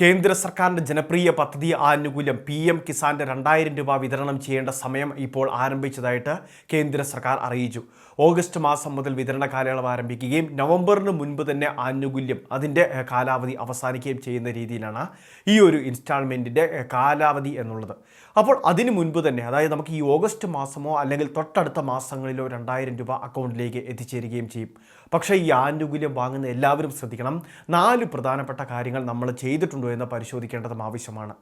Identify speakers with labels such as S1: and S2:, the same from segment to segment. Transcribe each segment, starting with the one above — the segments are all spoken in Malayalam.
S1: കേന്ദ്ര സർക്കാരിന്റെ ജനപ്രിയ പദ്ധതി ആനുകൂല്യം പി എം കിസാന്റെ രണ്ടായിരം രൂപ വിതരണം ചെയ്യേണ്ട സമയം ഇപ്പോൾ ആരംഭിച്ചതായിട്ട് കേന്ദ്ര സർക്കാർ അറിയിച്ചു. ഓഗസ്റ്റ് മാസം മുതൽ വിതരണ കാലയളവ് ആരംഭിക്കുകയും നവംബറിന് മുൻപ് തന്നെ ആനുകൂല്യം അതിന്റെ കാലാവധി അവസാനിക്കുകയും ചെയ്യുന്ന രീതിയിലാണ് ഈ ഒരു ഇൻസ്റ്റാൾമെന്റിന്റെ കാലാവധി എന്നുള്ളത്. അപ്പോൾ അതിന് മുൻപ് തന്നെ അതായത് നമുക്ക് ഈ ഓഗസ്റ്റ് മാസമോ അല്ലെങ്കിൽ തൊട്ടടുത്ത മാസങ്ങളിലോ രണ്ടായിരം രൂപ അക്കൗണ്ടിലേക്ക് എത്തിച്ചേരുകയും ചെയ്യും. പക്ഷേ ഈ ആനുകൂല്യം വാങ്ങുന്ന എല്ലാവരും ശ്രദ്ധിക്കണം. നാല് പ്രധാനപ്പെട്ട കാര്യങ്ങൾ നമ്മൾ ചെയ്തിട്ടുണ്ടോ എന്ന് പരിശോധിക്കേണ്ടതും ആവശ്യമാണ്.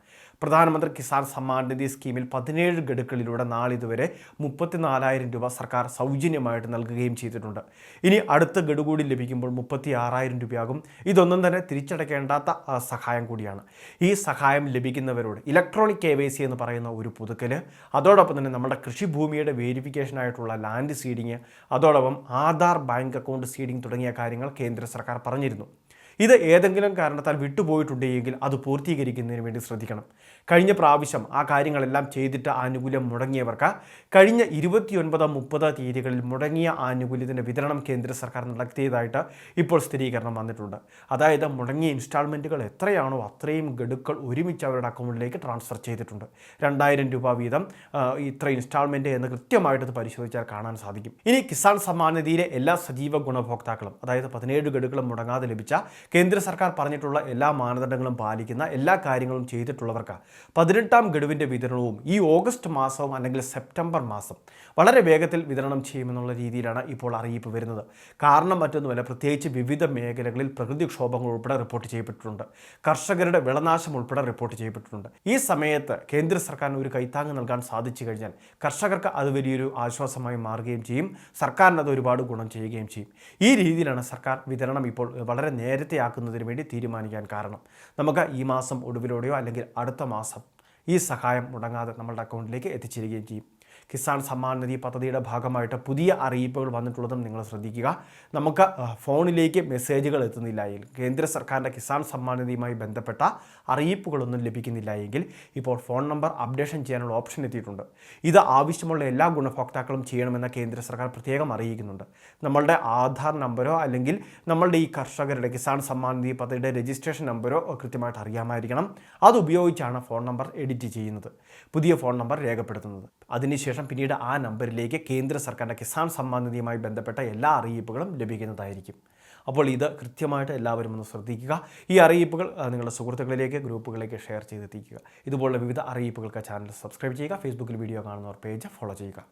S1: പ്രധാനമന്ത്രി കിസാൻ സമ്മാൻ നിധി സ്കീമിൽ പതിനേഴ് ഗഡുക്കളിലൂടെ നാളിതുവരെ മുപ്പത്തിനാലായിരം രൂപ സർക്കാർ സൗജന്യമായിട്ട് നൽകുകയും ചെയ്തിട്ടുണ്ട്. ഇനി അടുത്ത ഗഡു കൂടി ലഭിക്കുമ്പോൾ മുപ്പത്തി ആറായിരം രൂപയാകും. ഇതൊന്നും തന്നെ തിരിച്ചടയ്ക്കേണ്ടാത്ത സഹായം കൂടിയാണ്. ഈ സഹായം ലഭിക്കുന്നവരോട് ഇലക്ട്രോണിക് കെ എന്ന് പറയുന്ന ഒരു പുതുക്കൽ അതോടൊപ്പം തന്നെ നമ്മുടെ കൃഷിഭൂമിയുടെ വേരിഫിക്കേഷനായിട്ടുള്ള ലാൻഡ് സീഡിങ് അതോടൊപ്പം ആധാർ ബാങ്ക് അക്കൗണ്ട് സീഡിങ് തുടങ്ങിയ കാര്യങ്ങൾ കേന്ദ്ര സർക്കാർ പറഞ്ഞിരുന്നു. ഇത് ഏതെങ്കിലും കാരണത്താൽ വിട്ടുപോയിട്ടുണ്ടെങ്കിൽ അത് പൂർത്തീകരിക്കുന്നതിന് വേണ്ടി ശ്രദ്ധിക്കണം. കഴിഞ്ഞ പ്രാവശ്യം ആ കാര്യങ്ങളെല്ലാം ചെയ്തിട്ട് ആനുകൂല്യം മുടങ്ങിയവർക്ക് കഴിഞ്ഞ ഇരുപത്തിയൊൻപത് മുപ്പത് തീയതികളിൽ മുടങ്ങിയ ആനുകൂല്യത്തിന്റെ വിതരണം കേന്ദ്ര സർക്കാർ നടത്തിയതായിട്ട് ഇപ്പോൾ സ്ഥിരീകരണം വന്നിട്ടുണ്ട്. അതായത് മുടങ്ങിയ ഇൻസ്റ്റാൾമെന്റുകൾ എത്രയാണോ അത്രയും ഗഡുക്കൾ ഒരുമിച്ച് അവരുടെ അക്കൗണ്ടിലേക്ക് ട്രാൻസ്ഫർ ചെയ്തിട്ടുണ്ട്. രണ്ടായിരം രൂപ വീതം ഇത്ര ഇൻസ്റ്റാൾമെന്റ് എന്ന് കൃത്യമായിട്ട് പരിശോധിച്ചാൽ കാണാൻ സാധിക്കും. ഇനി കിസാൻ സമ്മാൻ എല്ലാ സജീവ ഗുണഭോക്താക്കളും അതായത് പതിനേഴ് ഗഡുക്കളും മുടങ്ങാതെ ലഭിച്ച കേന്ദ്ര സർക്കാർ പറഞ്ഞിട്ടുള്ള എല്ലാ മാനദണ്ഡങ്ങളും പാലിക്കുന്ന എല്ലാ കാര്യങ്ങളും ചെയ്തിട്ടുള്ളവർക്ക്. പതിനെട്ടാം ഗഡുവിന്റെ വിതരണവും ഈ ഓഗസ്റ്റ് മാസവും അല്ലെങ്കിൽ സെപ്റ്റംബർ മാസം വളരെ വേഗത്തിൽ വിതരണം ചെയ്യുമെന്നുള്ള രീതിയിലാണ് ഇപ്പോൾ അറിയിപ്പ് വരുന്നത്. കാരണം മറ്റൊന്നുമല്ല പ്രത്യേകിച്ച് വിവിധ മേഖലകളിൽ പ്രകൃതിക്ഷോഭങ്ങൾ ഉൾപ്പെടെ റിപ്പോർട്ട് ചെയ്യപ്പെട്ടിട്ടുണ്ട്. കർഷകരുടെ വിളനാശം ഉൾപ്പെടെ റിപ്പോർട്ട് ചെയ്യപ്പെട്ടിട്ടുണ്ട്. ഈ സമയത്ത് കേന്ദ്ര സർക്കാരിന് ഒരു കൈത്താങ്ങ് നൽകാൻ സാധിച്ചു കഴിഞ്ഞാൽ കർഷകർക്ക് അത് വലിയൊരു ആശ്വാസമായി മാറുകയും ചെയ്യും. സർക്കാരിന് അത് ഒരുപാട് ഗുണം ചെയ്യുകയും ചെയ്യും. ഈ രീതിയിലാണ് സർക്കാർ വിതരണം ഇപ്പോൾ വളരെ നേരത്തെ ആക്കുന്നതിന് വേണ്ടി തീരുമാനിക്കാൻ കാരണം. നമുക്ക് ഈ മാസം ഒടുവിലൂടെയോ അല്ലെങ്കിൽ അടുത്ത മാസം ഈ സഹായം മുടങ്ങാതെ നമ്മളുടെ അക്കൗണ്ടിലേക്ക് എത്തിച്ചേരുകയും ചെയ്യും. കിസാൻ സമ്മാൻ നിധി പദ്ധതിയുടെ ഭാഗമായിട്ട് പുതിയ അറിയിപ്പുകൾ വന്നിട്ടുള്ളതും നിങ്ങൾ ശ്രദ്ധിക്കുക. നമുക്ക് ഫോണിലേക്ക് മെസ്സേജുകൾ എത്തുന്നില്ല കേന്ദ്ര സർക്കാരിന്റെ കിസാൻ സമ്മാൻ നിധിയുമായി ബന്ധപ്പെട്ട അറിയിപ്പുകളൊന്നും ലഭിക്കുന്നില്ല എങ്കിൽ ഇപ്പോൾ ഫോൺ നമ്പർ അപ്ഡേഷൻ ചെയ്യാനുള്ള ഓപ്ഷൻ എത്തിയിട്ടുണ്ട്. ഇത് ആവശ്യമുള്ള എല്ലാ ഗുണഭോക്താക്കളും ചെയ്യണമെന്ന് കേന്ദ്ര സർക്കാർ പ്രത്യേകം അറിയിക്കുന്നുണ്ട്. നമ്മളുടെ ആധാർ നമ്പരോ അല്ലെങ്കിൽ നമ്മളുടെ ഈ കർഷകരുടെ കിസാൻ സമ്മാൻ നിധി പദ്ധതിയുടെ രജിസ്ട്രേഷൻ നമ്പരോ കൃത്യമായിട്ട് അറിയാമായിരിക്കണം. അതുപയോഗിച്ചാണ് ഫോൺ നമ്പർ എഡിറ്റ് ചെയ്യുന്നത്. പുതിയ ഫോൺ നമ്പർ രേഖപ്പെടുത്തുന്നത്. അതിനുശേഷം പിന്നീട് ആ നമ്പറിലേക്ക് കേന്ദ്ര സർക്കാരിന്റെ കിസാൻ സമ്മാൻ നിധിയുമായി ബന്ധപ്പെട്ട എല്ലാ അറിയിപ്പുകളും ലഭിക്കുന്നതായിരിക്കും. അപ്പോൾ ഇത് കൃത്യമായിട്ട് എല്ലാവരും ഒന്ന് ശ്രദ്ധിക്കുക. ഈ അറിയിപ്പുകൾ നിങ്ങളുടെ സുഹൃത്തുക്കളിലേക്ക് ഗ്രൂപ്പുകളിലേക്ക് ഷെയർ ചെയ്തെത്തിക്കുക. ഇതുപോലുള്ള വിവിധ അറിയിപ്പുകൾക്ക് ചാനൽ സബ്സ്ക്രൈബ് ചെയ്യുക. ഫേസ്ബുക്കിൽ വീഡിയോ കാണുന്നവർ പേജ് ഫോളോ ചെയ്യുക.